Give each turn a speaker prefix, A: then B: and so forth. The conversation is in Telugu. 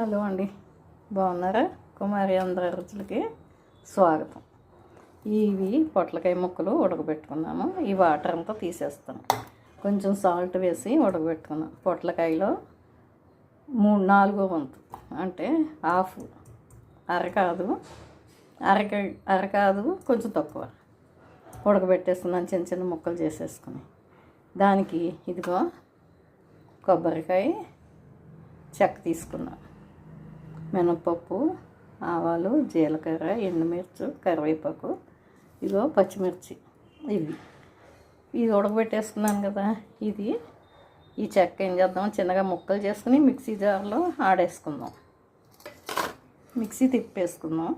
A: హలో అండి. బాగున్నారా? కుమారి అందరి రుచులకి స్వాగతం. ఇవి పొట్లకాయ ముక్కలు ఉడకబెట్టుకున్నాము ఈ వాటర్ అంతా తీసేస్తాను. కొంచెం సాల్ట్ వేసి ఉడకబెట్టుకున్నాం పొట్లకాయలో మూడు నాలుగో వంతు. అంటే హాఫ్ అర కాదు అరక అర కాదు కొంచెం తక్కువ. ఉడకబెట్టేస్తున్నాను చిన్న చిన్న ముక్కలు చేసేసుకుని. దానికి ఇదిగో కొబ్బరికాయ చెక్క తీసుకున్నాను. మినపప్పు ఆవాలు జీలకర్ర ఎండుమిర్చి కరివేపాకు ఇదిగో పచ్చిమిర్చి. ఇవి. ఇది ఉడకబెట్టేసుకున్నాను కదా. ఇది ఈ చెక్క ఏం చేద్దాం? చిన్నగా ముక్కలు చేసుకుని మిక్సీ జార్లో ఆడేసుకుందాం. మిక్సీ తిప్పేసుకుందాం.